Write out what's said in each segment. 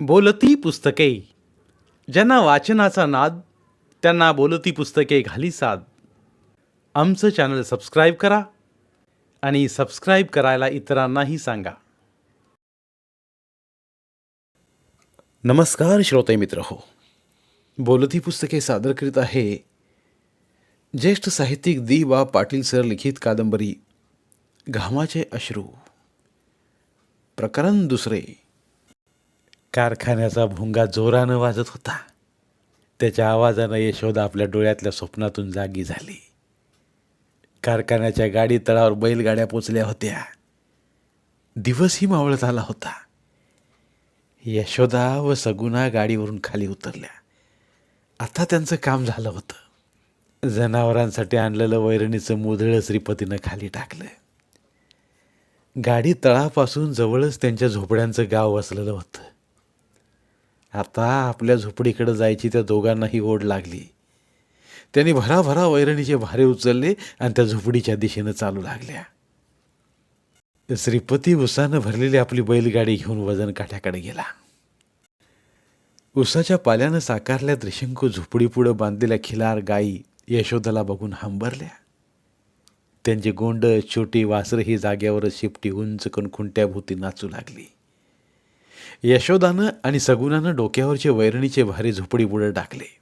बोलती पुस्तके. ज्यांना वाचनाचा नाद त्यांना बोलती पुस्तके घाली साद. आमचं चॅनल सबस्क्राईब करा आणि सबस्क्राईब करायला इतरांनाही सांगा. नमस्कार श्रोते मित्र हो. बोलती पुस्तके सादर करीत आहे ज्येष्ठ साहित्यिक दी बा पाटील सर लिखित कादंबरी घामाचे अश्रू प्रकरण दुसरे. कारखान्याचा भुंगा जोरानं वाजत होता. त्याच्या आवाजानं यशोदा आपल्या डोळ्यातल्या स्वप्नातून जागी झाली. कारखान्याच्या गाडी तळावर बैलगाड्या पोचल्या होत्या. दिवसही मावळत आला होता. यशोदा व सगुना गाडीवरून खाली उतरल्या. आता त्यांचं काम झालं होतं. जनावरांसाठी आणलेलं वैरणीचं मुधळं श्रीपतीनं खाली टाकलं. गाडी तळापासून जवळच त्यांच्या झोपड्यांचं गाव वसलेलं होतं. आता आपल्या झोपडीकडे जायची त्या दोघांनाही ओढ लागली. त्यांनी भराभरा वैरणीचे भारे उचलले आणि त्या झोपडीच्या दिशेनं चालू लागल्या. श्रीपती उसानं भरलेली आपली बैलगाडी घेऊन वजन काठ्याकडे गेला. उसाच्या पाल्यानं साकारल्या त्रिशंकू झोपडीपुढं बांधलेल्या खिलार गायी यशोदाला बघून हंबरल्या. त्यांची गोंड छोटी वासरं ही जाग्यावरच शिपटी उंच करून खुंट्याभोवती नाचू लागली. यशोदानं आणि सगुनानं डोक्यावरचे वैरणीचे भारी झोपडीपुढं टाकले.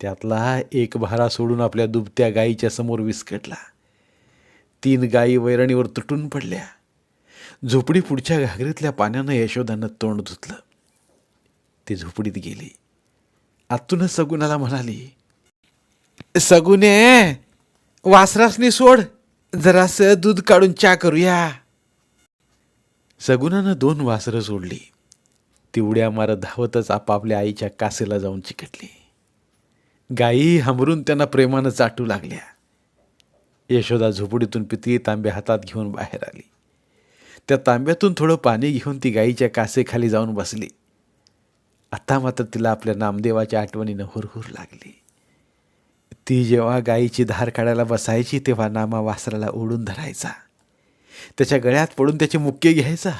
त्यातला एक भारा सोडून आपल्या दुबत्या गायीच्या समोर विस्कटला. तीन गायी वैरणीवर तुटून पडल्या. झोपडी पुढच्या घागरीतल्या पाण्यानं यशोदानं तोंड धुतलं. ती झोपडीत गेली. आतूनच सगुणाला म्हणाली सगुने वासरासनी सोड. जरासं दूध काढून चा करूया. सगुणानं दोन वासरं सोडली. ती उड्या मारत धावतच आपापल्या आईच्या कासेला जाऊन चिकटली. गायी हमरून त्यांना प्रेमानं चाटू लागल्या. यशोदा झोपडीतून पितळी तांब्या हातात घेऊन बाहेर आली. त्या तांब्यातून थोडं पाणी घेऊन ती गायीच्या कासेखाली जाऊन बसली. आत्ता मात्र तिला आपल्या नामदेवाच्या आठवणीनं हुरहुर लागली. ती जेव्हा गायीची धार काढायला बसायची तेव्हा नामा वासराला ओढून धरायचा. त्याच्या गळ्यात पडून त्याचे मुक्के घ्यायचा.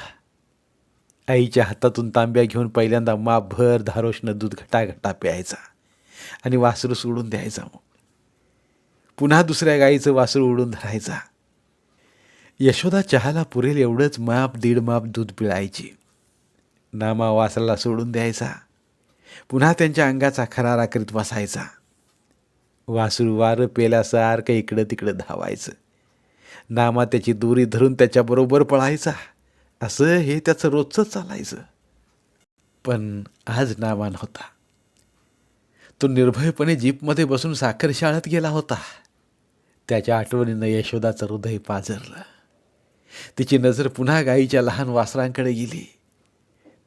आईच्या हातातून तांब्या घेऊन पहिल्यांदा मापभर धारोष्ण दूध घटाघटा प्यायचा आणि वासरू सोडून द्यायचा मग. पुन्हा दुसऱ्या गाईचं वासरू उडून धरायचा. यशोदा चहाला पुरेल एवढंच माप दीड माप दूध पिळायची. नामा वासराला सोडून द्यायचा. पुन्हा त्यांच्या अंगाचा खरारा करीत बसायचा. वासरू वारं पेल्यासारखं इकडं तिकडं धावायचं. नामा त्याची दोरी धरून त्याच्याबरोबर पळायचा. असं हे त्याचं रोजचं चालायचं. पण आज नामा नव्हता तो निर्भयपणे जीपमध्ये बसून साखर शाळेत गेला होता. त्याच्या आठवणीनं यशोदाचं हृदय पाझरलं. तिची नजर पुन्हा गाईच्या लहान वासरांकडे गेली.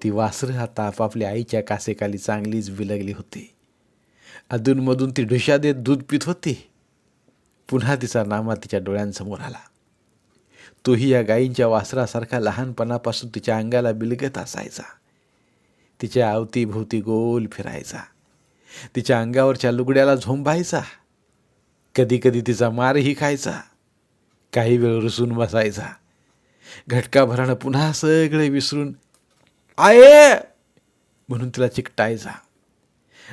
ती वासरं आता आपापल्या आईच्या कासेखाली चांगलीच विलगली होती. अधूनमधून ती ढुशा देत दूध पित होती. पुन्हा तिचा नामा तिच्या डोळ्यांसमोर आला. तोही या गाईंच्या वासरासारखा लहानपणापासून तिच्या अंगाला बिलगत असायचा. तिच्या अवतीभोवती गोल फिरायचा. तिच्या अंगावरच्या लुगड्याला झोंबायचा. कधी कधी तिचा मारही खायचा. काही वेळ रुसून बसायचा. घटका भरानं पुन्हा सगळे विसरून आये! म्हणून तिला चिकटायचा.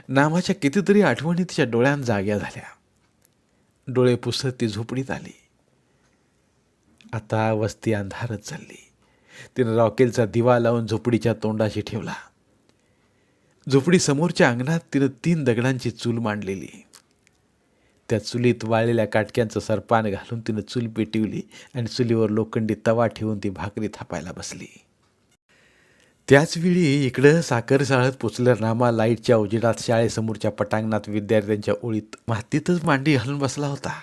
नामाच्या कितीतरी आठवणी तिच्या डोळ्यां जाग्या झाल्या. डोळे पुसत ती झोपडीत आली. आता वस्ती अंधारच चालली. तिनं रॉकेलचा दिवा लावून झोपडीच्या तोंडाशी ठेवला. झोपडी समोरच्या अंगणात तिनं तीन दगडांची चूल मांडलेली. त्या चुलीत वाळलेल्या काटक्यांचं सरपान घालून तिनं चूल पेटवली आणि चुलीवर लोखंडी तवा ठेवून ती भाकरी थापायला बसली. त्याचवेळी इकडं साखर साळत पोचल्या नामा लाईटच्या उजेडात शाळेसमोरच्या पटांगणात विद्यार्थ्यांच्या ओळीत मातीतच मांडी घालून बसला होता.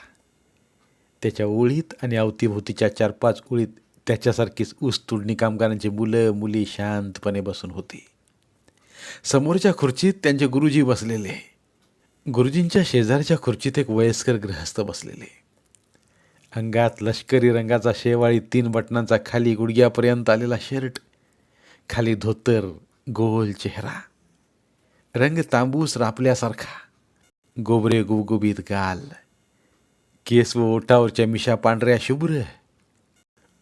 त्याच्या ओळीत आणि अवतीभोवतीच्या चार पाच ओळीत त्याच्यासारखीच ऊस तोडणी कामगारांची मुलं मुली शांतपणे बसून होती. समोरच्या खुर्चीत त्यांचे गुरुजी बसलेले. गुरुजींच्या शेजारच्या खुर्चीत एक वयस्कर गृहस्थ बसलेले. अंगात लष्करी रंगाचा शेवाळी तीन बटनांचा खाली गुडघ्यापर्यंत आलेला शर्ट खाली धोतर गोल चेहरा. रंग तांबूस रापल्यासारखा. गोबरे गुबगुबीत गाल. केस व ओठावरच्या मिशा पांढऱ्या शुभ्र.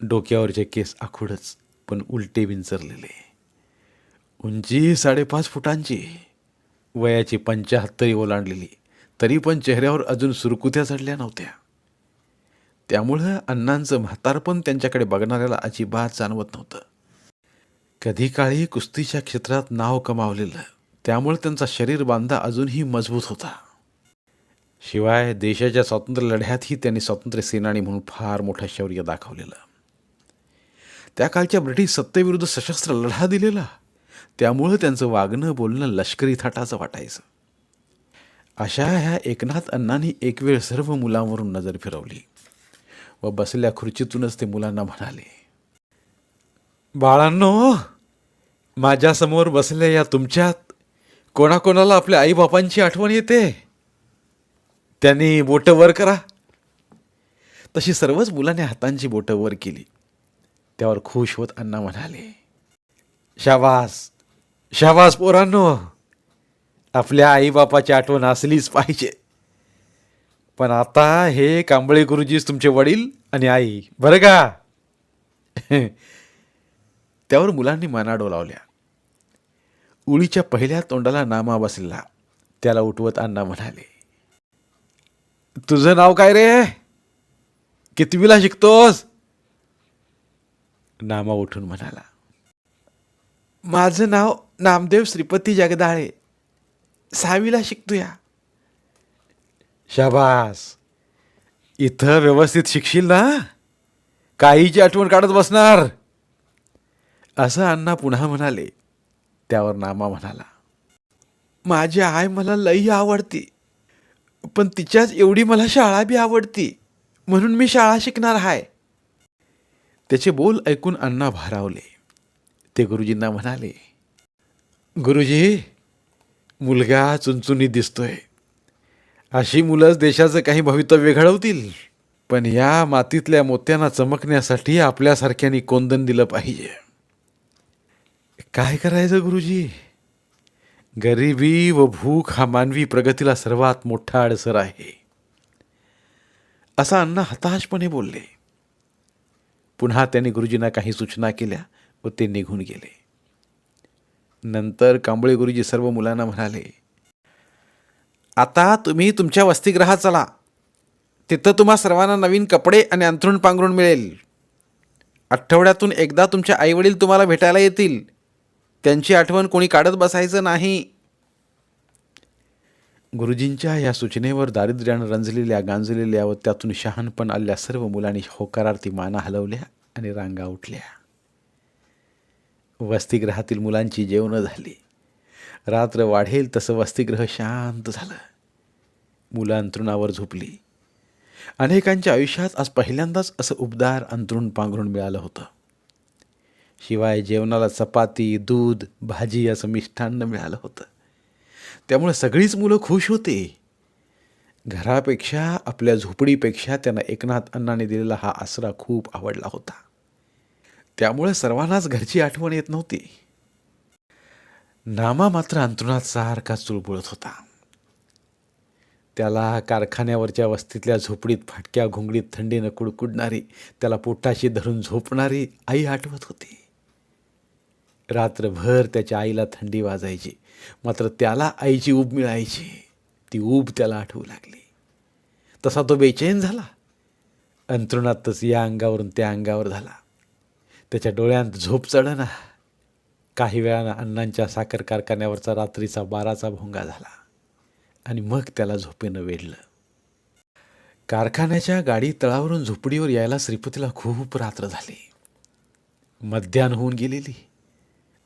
डोक्यावरचे केस आखूडच पण उलटे विंचरलेले. उंची साडेपाच फुटांची. वयाची पंचाहत्तरी ओलांडलेली. तरी पण चेहऱ्यावर अजून सुरकुत्या चढल्या नव्हत्या. त्यामुळं अण्णांचं म्हातारपण त्यांच्याकडे बघणाऱ्याला अजिबात जाणवत नव्हतं. कधी काळी कुस्तीच्या क्षेत्रात नाव कमावलेलं त्यामुळे त्यांचा शरीर बांधा अजूनही मजबूत होता. शिवाय देशाच्या स्वातंत्र्य लढ्यातही त्यांनी स्वातंत्र्य सेनानी म्हणून फार मोठं शौर्य दाखवलेलं. त्या काळच्या ब्रिटिश सत्तेविरुद्ध सशस्त्र लढा दिलेला. त्यामुळं त्यांचं वागणं बोलणं लष्करी थाटाचं वाटायचं. अशा ह्या एकनाथ अण्णांनी एक वेळ सर्व मुलांवरून नजर फिरवली व बसल्या खुर्चीतूनच ते मुलांना म्हणाले बाळांनो माझ्यासमोर बसल्या या तुमच्यात कोणाकोणाला आपल्या आईबापांची आठवण येते? त्यांनी बोटं वर करा. तशी सर्वच मुलांनी हातांची बोटं वर केली. त्यावर खुश होत अण्णा म्हणाले शाबास शाबास पोरांनो. आपल्या आईबापाची आठवण असलीच पाहिजे. पण आता हे कांबळे गुरुजीच तुमचे वडील आणि आई बरं का? त्यावर मुलांनी मनाडो लावल्या. उळीच्या पहिल्या तोंडाला नामा बसलेला त्याला उठवत अण्णा म्हणाले तुझं नाव काय रे? कितवीला शिकतोस? नामा उठून म्हणाला. माझं नाव नामदेव श्रीपती जगदाळे. सहावीला शिकतो या शाबास. इथं व्यवस्थित शिकशील ना? काहीची आठवण काढत बसणार. असं अण्णा पुन्हा म्हणाले. त्यावर नामा म्हणाला. माझी आई मला लई आवडती. पण तिच्याच एवढी मला शाळा बी आवडती म्हणून मी शाळा शिकणार आहे त्याचे बोल ऐकून अण्णा भारावले. ते गुरुजींना म्हणाले गुरुजी मुलगा चुनचुनी दिसतोय. अशी मुलंच देशाचं काही भवितव्य घडवतील पण या मातीतल्या मोत्यांना चमकण्यासाठी आपल्यासारख्यांनी कोंदण दिलं पाहिजे. काय करायचं गुरुजी? गरिबी व भूक हा मानवी प्रगतीला सर्वात मोठा अडसर आहे. असा अण्णा हताशपणे बोलले. पुन्हा त्यांनी गुरुजींना काही सूचना केल्या व ते निघून गेले. नंतर कांबळे गुरुजी सर्व मुलांना म्हणाले आता तुम्ही तुमच्या वसतिगृहात चला. तिथं तुम्हा सर्वांना नवीन कपडे आणि अंथरूण पांघरूण मिळेल. आठवड्यातून एकदा तुमच्या आईवडील तुम्हाला भेटायला येतील. त्यांची आठवण कोणी काढत बसायचं नाही. गुरुजींच्या या सूचनेवर दारिद्र्यानं रंजलेल्या गांजलेल्या व त्यातून शहाणपण आलेल्या सर्व मुलांनी होकारार्थी माना हलवल्या आणि रांगा उठल्या. वसतिगृहातील मुलांची जेवणं झाली. रात्र वाढेल तसं वसतिगृह शांत झालं. मुलं अंतरुणावर झोपली. अनेकांच्या आयुष्यात आज पहिल्यांदाच असं उबदार अंतरुण पांघरुण मिळालं होतं. शिवाय जेवणाला चपाती दूध भाजी असं मिष्ठान्न मिळालं होतं. त्यामुळे सगळीच मुलं खुश होते. घरापेक्षा आपल्या झोपडीपेक्षा त्यांना एकनाथ अण्णाने दिलेला हा आसरा खूप आवडला होता. त्यामुळे सर्वांनाच घरची आठवण येत नव्हती. नामा मात्र अंतरुणात सारखा चुळबुळत होता. त्याला कारखान्यावरच्या वस्तीतल्या झोपडीत फाटक्या घुंगडीत थंडीनं कुडकुडणारी त्याला पोटाशी धरून झोपणारी आई आठवत होती. रात्रभर त्याच्या आईला थंडी वाजायची. मात्र त्याला आईची ऊब मिळायची. ती ऊब त्याला आठवू लागली. तसा तो बेचैन झाला. अंतरुणातच या अंगावरून त्या अंगावर झाला. त्याच्या डोळ्यांत झोप चढना. काही वेळानं अण्णांच्या साखर कारखान्यावरचा रात्रीचा बाराचा भोंगा झाला. आणि मग त्याला झोपेनं वेढलं. कारखान्याच्या गाडी तळावरून झोपडीवर यायला श्रीपतीला खूप रात्र झाली. मध्यान होऊन गेलेली.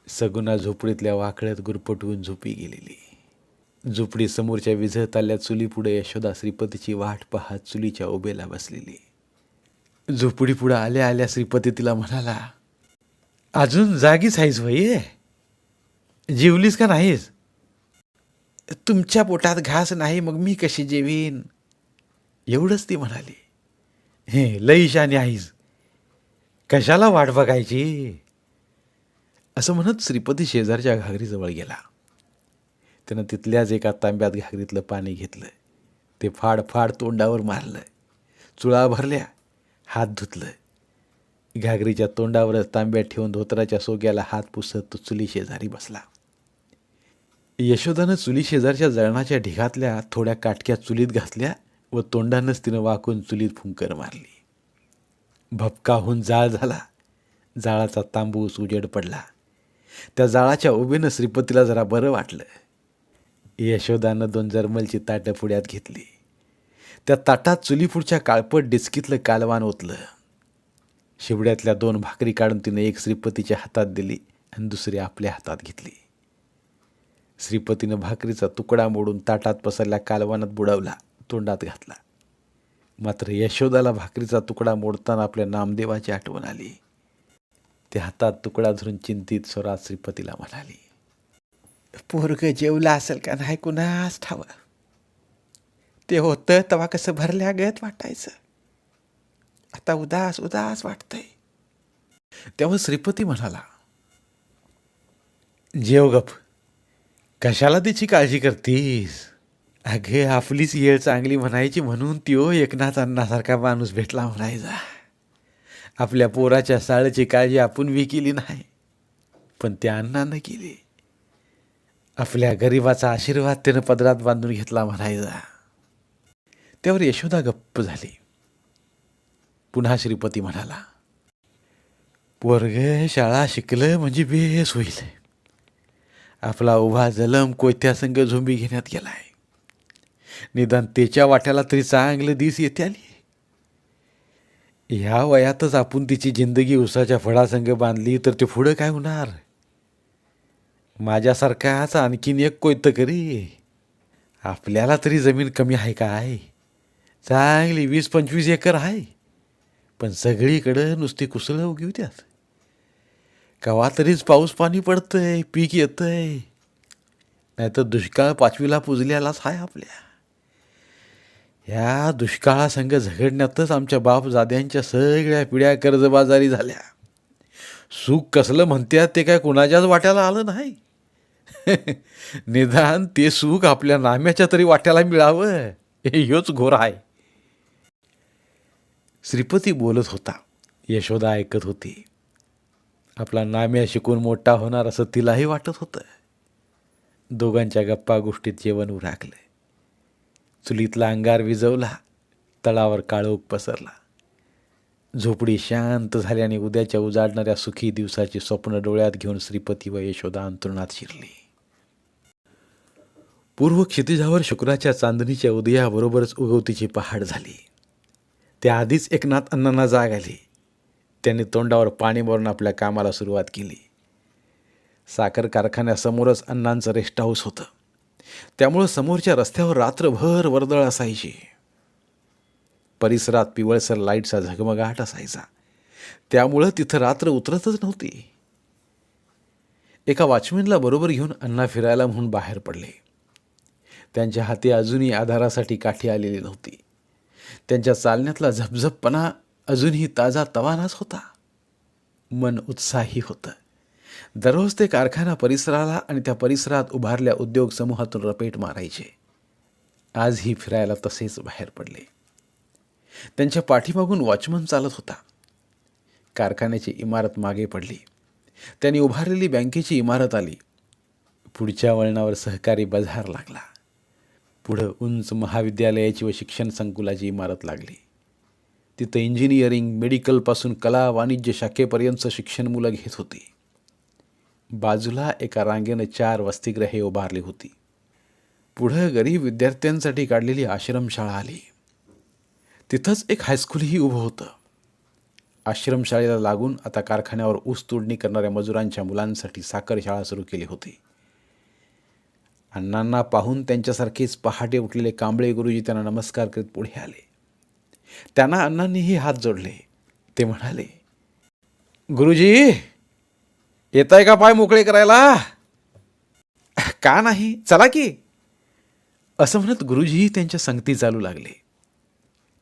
सगुना झोपडीतल्या वाकड्यात गुरपटवून झोपी गेलेली. झोपडी समोरच्या विझत आल्या चुलीपुढे यशोदा श्रीपतीची वाट पाहत चुलीच्या ओबेला बसलेली. झोपडी पुढं आल्या आल्या श्रीपती तिला म्हणाला अजून जागीच आहेस भाई जेवलीस का नाहीस? तुमच्या पोटात घास नाही मग मी कशी जेवीन? एवढंच ती म्हणाली हे लई शानी आहेस. कशाला वाट बघायची? असं म्हणत श्रीपती शेजारच्या घागरीजवळ गेला. त्यानं तिथल्याच एका तांब्यात घागरीतलं पाणी घेतलं. ते फाड फाड तोंडावर मारलं. चुळा भरल्या हात धुतलं. घागरीच्या तोंडावरच तांब्यात ठेवून धोतराच्या सोग्याला हात पुसत तो चुली शेजारी बसला. यशोदानं चुली शेजारच्या जळणाच्या ढिगातल्या थोड्या काटक्या चुलीत घातल्या व तोंडानंच तिनं वाकून चुलीत फुंकर मारली. भपकाहून जाळ झाला. जाळाचा तांबूस उजेड पडला. त्या जाळाच्या उभेनं श्रीपतीला जरा बरं वाटलं. यशोदानं दोन जर्मलची ताटं पुढ्यात घेतली. त्या ताटात चुलीपुढच्या काळपट डिस्कीतलं कालवान ओतलं. शिवड्यातल्या दोन भाकरी काढून तिने एक श्रीपतीच्या हातात दिली आणि दुसरी आपल्या हातात घेतली. श्रीपतीनं भाकरीचा तुकडा मोडून ताटात पसरल्या कालवानात बुडवला तोंडात घातला. मात्र यशोदाला भाकरीचा तुकडा मोडताना आपल्या नामदेवाची आठवण आली. ते हातात तुकडा धरून चिंतित स्वरात श्रीपतीला म्हणाली पोरग जेवला असेल का नाही कुणास ठाव? ते होतं तेव्हा कसं भरल्या गत वाटायचं. आता उदास उदास वाटतंय. तेव्हा श्रीपती म्हणाला जेव गप. कशाला तिची काळजी करतीस? अगे आपलीच येळ चांगली म्हणायची म्हणून त्यो एकनाथ अण्णासारखा माणूस भेटला म्हणायचा. आपल्या पोराच्या साळची काळजी आपण बी केली नाही. पण त्या अण्णानं केली. आपल्या गरिबाचा आशीर्वाद त्यानं पदरात बांधून घेतला म्हणायचा. त्यावर यशोदा गप्प झाली. पुन्हा श्रीपती म्हणाला पोरग शाळा शिकलं म्हणजे बेस होईल. आपला उभा जलम कोयत्यासंग झोंबी घेण्यात गेलाय. निदान त्याच्या वाट्याला तरी चांगलं दिस येते आली ह्या वयातच आपण तिची जिंदगी उसाच्या फळासंग बांधली तर ते पुढं काय होणार? माझ्यासारखाच आणखीन एक कोयतं करी आपल्याला तरी जमीन कमी आहे काय चांगली वीस पंचवीस एकर आहे. पण सगळीकडं नुसती कुसळं उगी होत्यात. कवा तरीच पाऊस पाणी पडतंय पीक येतंय. नाहीतर दुष्काळ पाचवीला पुजल्यालाच आहे आपल्या. ह्या दुष्काळासंग झगडण्यातच आमच्या बापजाद्यांच्या सगळ्या पिढ्या कर्जबाजारी झाल्या. सुख कसलं म्हणतात ते काय कुणाच्याच वाट्याला आलं नाही. निदान ते सुख आपल्या नाम्याच्या तरी वाट्याला मिळावं. हे ह्योच घोर आहे. श्रीपती बोलत होता. यशोदा ऐकत होती. आपला नाम्या शिकून मोठा होणार असं तिलाही वाटत होतं. दोघांच्या गप्पा गोष्टीत जेवण उराकलं चुलीतला अंगार विजवला तळावर काळोख पसरला. झोपडी शांत झाल्याने उद्याच्या उजाडणाऱ्या सुखी दिवसाची स्वप्न डोळ्यात घेऊन श्रीपती व यशोदा अंतरुणात शिरली. पूर्व क्षितिजावर शुक्राच्या चांदणीच्या उदयाबरोबरच उगवतीची पहाड झाली. त्याआधीच एकनाथ अण्णांना जाग आली. त्यांनी तोंडावर पाणी मारून आपल्या कामाला सुरुवात केली. साखर कारखान्यासमोरच अण्णांचं रेस्ट हाऊस होतं. त्यामुळं समोरच्या रस्त्यावर रात्रभर वर्दळ असायची. परिसरात पिवळसर लाईटचा झगमगाट असायचा. त्यामुळं तिथं रात्र उतरतच नव्हती. एका वॉचमॅनला बरोबर घेऊन अण्णा फिरायला म्हणून बाहेर पडले. त्यांच्या हाती अजूनही आधारासाठी काठी आलेली नव्हती. त्यांच्या चालण्यातला झपझपपणा अजूनही ताजा तवानाच होता. मन उत्साही होतं. दररोज ते कारखाना परिसराला आणि त्या परिसरात उभारल्या उद्योग समूहातून रपेट मारायचे. आजही फिरायला तसेच बाहेर पडले. त्यांच्या पाठीमागून वॉचमन चालत होता. कारखान्याची इमारत मागे पडली. त्यांनी उभारलेली बँकेची इमारत आली. पुढच्या वळणावर सहकारी बाजार लागला. पुढं उंच महाविद्यालयाची व शिक्षण संकुलाची इमारत लागली. तिथं इंजिनिअरिंग मेडिकलपासून कला वाणिज्य शाखेपर्यंतचं शिक्षण मुलं घेत होती. बाजूला एका रांगेनं चार वसतिगृहे उभारली होती. पुढं गरीब विद्यार्थ्यांसाठी काढलेली आश्रमशाळा आली. तिथंच एक हायस्कूलही उभं होतं. आश्रमशाळेला लागून आता कारखान्यावर ऊस तोडणी करणाऱ्या मजुरांच्या मुलांसाठी साखर शाळा सुरू केली होती. अण्णांना पाहून त्यांच्यासारखेच पहाटे उठलेले कांबळे गुरुजी त्यांना नमस्कार करीत पुढे आले. त्यांना अण्णांनीही हात जोडले. ते म्हणाले गुरुजी येताय का पाय मोकळे करायला? का नाही? चला की. असं म्हणत गुरुजीही त्यांच्या संगती चालू लागले.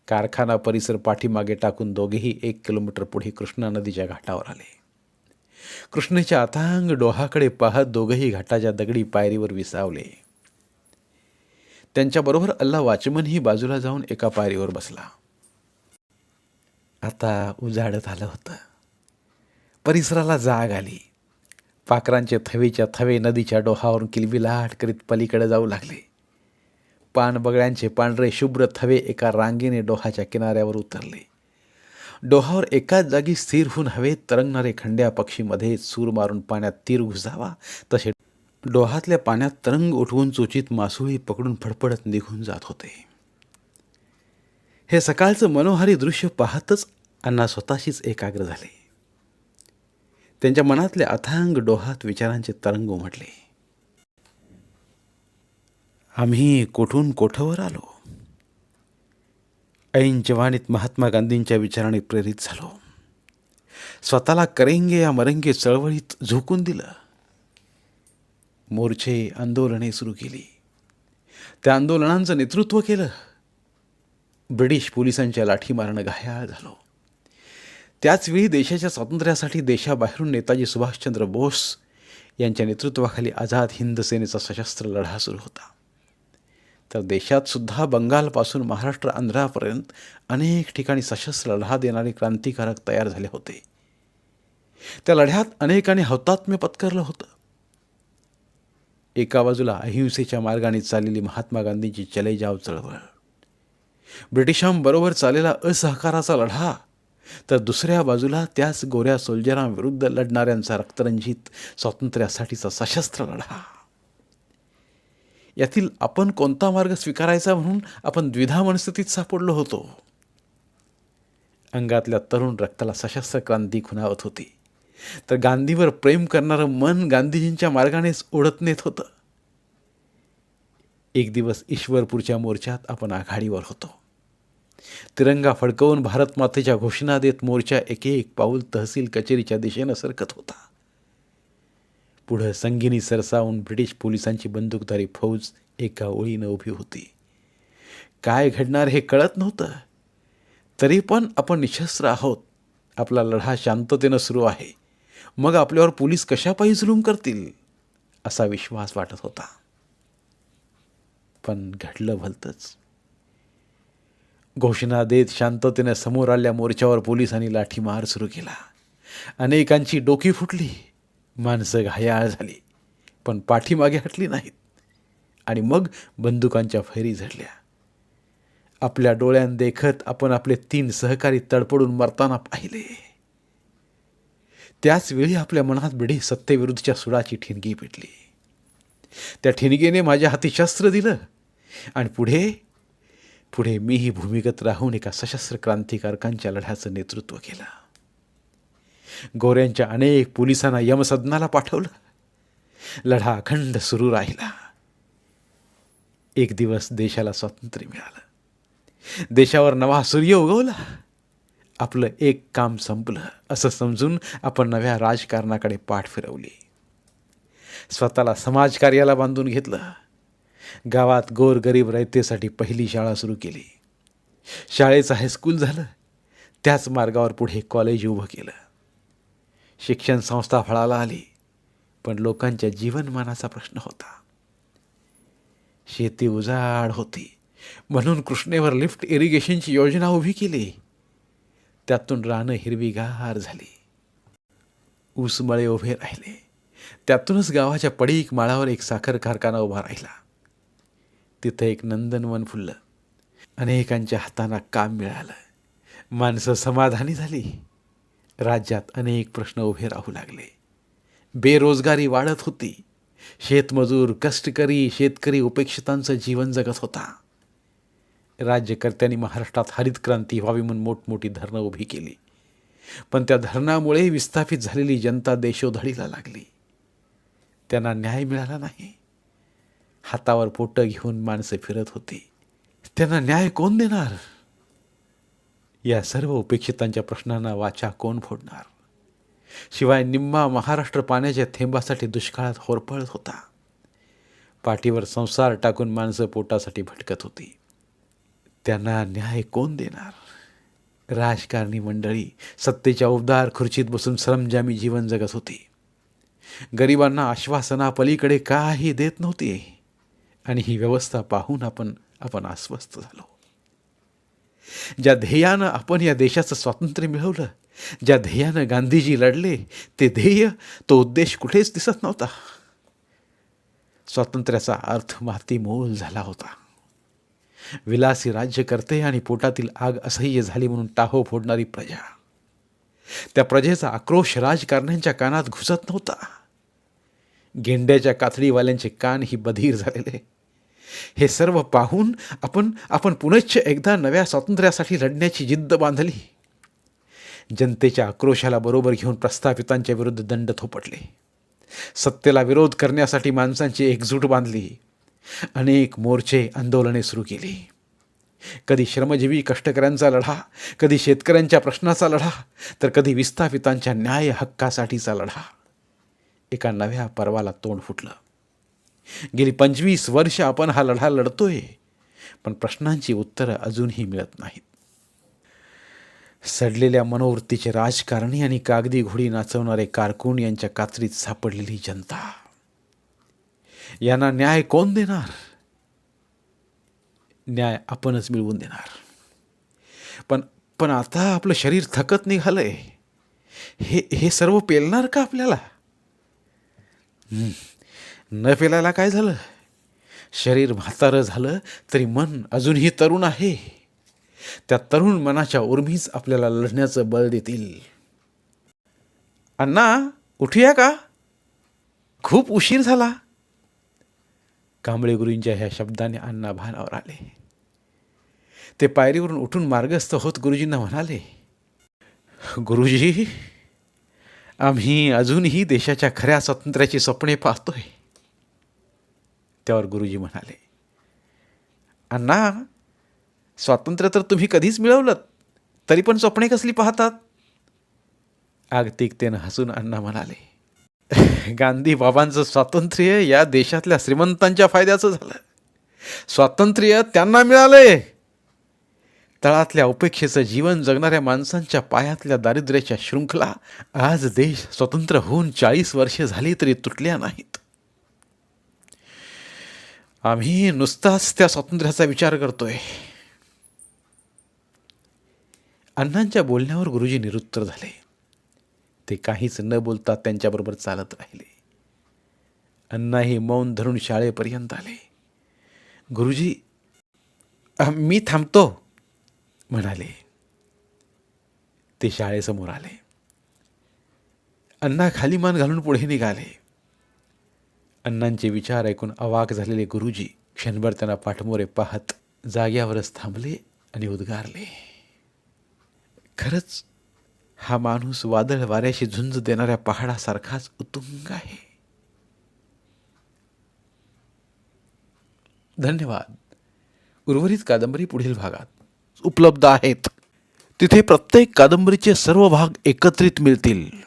कारखाना परिसर पाठीमागे टाकून दोघेही एक किलोमीटर पुढे कृष्णा नदीच्या घाटावर आले. कृष्णेच्या अथांग डोहाकडे पाहत दोघंही घाटाच्या दगडी पायरीवर विसावले. त्यांच्याबरोबर अल्ला वाचमनही बाजूला जाऊन एका पायरीवर बसला. आता उजाडत आलं होतं. परिसराला जाग आली. पाखरांचे थवेच्या थवे नदीच्या डोहावरून किलबिलाट करीत पलीकडे जाऊ लागले. पानबगळ्यांचे पांढरे शुभ्र थवे एका रांगेने डोहाच्या किनाऱ्यावर उतरले. डोहावर एकाच जागी स्थिर होऊन हवेत तरंगणारे खंड्या पक्षीमध्ये सूर मारून पाण्यात तीर घुसावा तसे डोहातल्या पाण्यात तरंग उठवून चोचीत मासुळी पकडून फडफडत निघून जात होते. हे सकाळचं मनोहारी दृश्य पाहतच अण्णा स्वतःशीच एकाग्र झाले. त्यांच्या मनातल्या अथांग डोहात विचारांचे तरंग उमटले. आम्ही कोठून कोठवर आलो? ऐन जवानीत महात्मा गांधींच्या विचाराने प्रेरित झालो. स्वतःला करेंगे या मरेंगे चळवळीत झोकून दिलं. मोर्चे आंदोलने सुरू केली. त्या आंदोलनांचं नेतृत्व केलं. ब्रिटिश पोलिसांच्या लाठीमारानं घायाळ झालो. त्याचवेळी देशाच्या स्वातंत्र्यासाठी देशाबाहेरून नेताजी सुभाषचंद्र बोस यांच्या नेतृत्वाखाली आझाद हिंद सेनेचा सशस्त्र लढा सुरू होता. तर देशात सुद्धा बंगालपासून महाराष्ट्र आंध्रापर्यंत अनेक ठिकाणी सशस्त्र लढा देणारे क्रांतिकारक तयार झाले होते. त्या लढ्यात अनेकांनी हौतात्म्य पत्करलं होतं. एका बाजूला अहिंसेच्या मार्गाने चाललेली महात्मा गांधींची चले जाव चळवळ ब्रिटिशांबरोबर चाललेला असहकाराचा लढा तर दुसऱ्या बाजूला त्याच गोऱ्या सोल्जरांविरुद्ध लढणाऱ्यांचा रक्तरंजित स्वातंत्र्यासाठीचा सशस्त्र लढा. यातील आपण कोणता मार्ग स्वीकारायचा म्हणून आपण द्विधा मनस्थितीत सापडलो होतो? अंगातल्या तरुण रक्ताला सशस्त्र क्रांती खुणावत होती. तर गांधीवर प्रेम करणारं मन गांधीजींच्या मार्गानेच ओढत नेत होतं. एक दिवस ईश्वरपूरच्या मोर्चात आपण आघाडीवर होतो. तिरंगा फडकवून भारत मातेच्या घोषणा देत मोर्चा एक एक पाऊल तहसील कचेरीच्या दिशेनं सरकत होता. पुढं संगिनी सरसावून ब्रिटिश पोलिसांची बंदूकधारी फौज एका ओळीनं उभी होती. काय घडणार हे कळत नव्हतं. तरी पण आपण निशस्त्र आहोत. आपला लढा शांततेनं सुरू आहे. मग आपल्यावर पोलीस कशापायी जुलूम करतील असा विश्वास वाटत होता. पण घडलं भलतंच. घोषणा देत शांततेने समोर आल्या मोर्चावर पोलिसांनी लाठीमार सुरू केला. अनेकांची डोकी फुटली. माणसं घायाळ झाली. पण पाठीमागे हटली नाहीत. आणि मग बंदुकांच्या फैरी झडल्या. आपल्या डोळ्यांदेखत आपण आपले तीन सहकारी तडपडून मरताना पाहिले. त्याचवेळी आपल्या मनात बिढी सत्तेविरुद्धच्या सुडाची ठिणगी पेटली. त्या ठिणगीने माझ्या हाती शस्त्र दिलं. आणि पुढे पुढे मीही भूमिगत राहून एका सशस्त्र क्रांतिकारकांच्या लढ्याचं नेतृत्व केलं. गोऱ्यांच्या अनेक पोलिसांना यमसदनाला पाठवलं. लढा अखंड सुरू राहिला. एक दिवस देशाला स्वातंत्र्य मिळालं. देशावर नवा सूर्य उगवला. आपलं एक काम संपलं. असं समजून आपण नव्या राजकारणाकडे पाठ फिरवली. स्वतःला समाजकार्याला बांधून घेतलं. गावात गोरगरीब रयतेसाठी पहिली शाळा सुरू केली. शाळेचं हायस्कूल झालं. त्याच मार्गावर पुढे कॉलेज उभं केलं. शिक्षण संस्था फळाला आली. पण लोकांच्या जीवनमानाचा प्रश्न होता. शेती उजाड होती. म्हणून कृष्णेवर लिफ्ट इरिगेशनची योजना उभी केली. त्यातून रानं हिरवीगार झाली. ऊसमळे उभे राहिले. त्यातूनच गावाच्या पडीक माळावर एक साखर कारखाना उभा राहिला. तिथं एक नंदनवन फुललं. अनेकांच्या हातांना काम मिळालं. माणसं समाधानी झाली. राज्यात अनेक प्रश्न उभे राहू लागले. बेरोजगारी वाढत होती. शेतमजूर कष्टकरी शेतकरी उपेक्षितांचं जीवन जगत होता. राज्यकर्त्यांनी महाराष्ट्रात हरित क्रांती व्हावी म्हणून मोठमोठी धरणं उभी केली. पण त्या धरणामुळे विस्थापित झालेली जनता देशोधडीला लागली. त्यांना न्याय मिळाला नाही. हातावर पोटं घेऊन माणसं फिरत होती. त्यांना न्याय कोण देणार? या सर्व उपेक्षितांच्या प्रश्नांना वाचा कोण फोडणार? शिवाय निम्मा महाराष्ट्र पाण्याच्या थेंबासाठी दुष्काळात होरपळत होता. पाठीवर संसार टाकून माणसं पोटासाठी भटकत होती. त्यांना न्याय कोण देणार? राजकारणी मंडळी सत्तेच्या उबदार खुर्चीत बसून श्रमजामी जीवन जगत होती. गरिबांना आश्वासनापलीकडे काही देत नव्हती. आणि ही व्यवस्था पाहून आपण आपण अस्वस्थ झालो. ज्या ध्येयानं आपण या देशाचं स्वातंत्र्य मिळवलं ज्या ध्येयानं गांधीजी लढले ते ध्येय तो उद्देश कुठेच दिसत नव्हता. स्वातंत्र्याचा अर्थ माती मोल झाला होता. विलासी राज्यकर्ते आणि पोटातील आग असह्य झाली म्हणून टाहो फोडणारी प्रजा. त्या प्रजेचा आक्रोश राजकारण्यांच्या कानात घुसत नव्हता. गेंड्याच्या कातडीवाल्यांचे कान ही बधीर झालेले. हे सर्व पाहून आपण आपण पुनश्च एकदा नव्या स्वातंत्र्यासाठी लढण्याची जिद्द बांधली. जनतेच्या आक्रोशाला बरोबर घेऊन प्रस्थापितांच्या विरुद्ध दंड थोपटले. सत्तेला विरोध करण्यासाठी माणसांची एकजूट बांधली. अनेक मोर्चे आंदोलने सुरू केली. कधी श्रमजीवी कष्टकऱ्यांचा लढा कधी शेतकऱ्यांच्या प्रश्नाचा लढा तर कधी विस्थापितांच्या न्याय हक्कासाठीचा लढा. एका नव्या पर्वाला तोंड फुटलं. गेली पंचवीस वर्ष आपण हा लढा लढतोय पण प्रश्नांची उत्तरं अजूनही मिळत नाहीत. सडलेल्या मनोवृत्तीचे राजकारणी आणि कागदी घोडी नाचवणारे कारकून यांच्या कात्रीत सापडलेली जनता. यांना न्याय कोण देणार? न्याय आपणच मिळवून देणार. पण पण आता आपलं शरीर थकत निघालंय. हे हे सर्व पेलणार का आपल्याला? हं, न फेलायला काय झालं? शरीर म्हातारं झालं तरी मन अजूनही तरुण आहे. त्या तरुण मनाच्या उर्मीच आपल्याला लढण्याचं बळ देतील. अण्णा उठूया का? खूप उशीर झाला. कांबळे गुरूंच्या ह्या शब्दाने अण्णा भानावर आले. ते पायरीवरून उठून मार्गस्थ होत गुरुजींना म्हणाले गुरुजी आम्ही अजूनही देशाच्या खऱ्या स्वातंत्र्याची स्वप्ने पाहतोय. त्यावर गुरुजी म्हणाले अण्णा स्वातंत्र्य तर तुम्ही कधीच मिळवलं तरी पण स्वप्ने कसली पाहतात? आगतिकतेनं हसून अण्णा म्हणाले गांधी बाबांचं स्वातंत्र्य या देशातल्या श्रीमंतांच्या फायद्याचं झालं. स्वातंत्र्य त्यांना मिळालंय तळातल्या उपेक्षेचं जीवन जगणाऱ्या माणसांच्या पायातल्या दारिद्र्याच्या शृंखला आज देश स्वतंत्र होऊन चाळीस वर्षे झाली तरी तुटल्या नाहीत. आम्ही नुसताच त्या स्वातंत्र्याचा विचार करतोय. अण्णांच्या बोलण्यावर गुरुजी निरुत्तर झाले. ते काहीच न बोलता त्यांच्याबरोबर चालत राहिले. अण्णाही मौन धरून शाळेपर्यंत आले. गुरुजी मी थांबतो म्हणाले. ते शाळेसमोर आले. अण्णा खाली मान घालून पुढे निघाले. अण्णांचे विचार ऐकून अवाक झालेले गुरुजी क्षणभर त्यांना पाठमोरे पाहत जाग्यावरच थांबले आणि उद्गारले. खरंच हा माणूस वादळ वाऱ्याशी झुंज देणाऱ्या पहाडासारखाच उतुंग आहे. धन्यवाद. उर्वरित कादंबरी पुढील भागात उपलब्ध आहेत. तिथे प्रत्येक कादंबरीचे सर्व भाग एकत्रित मिळतील.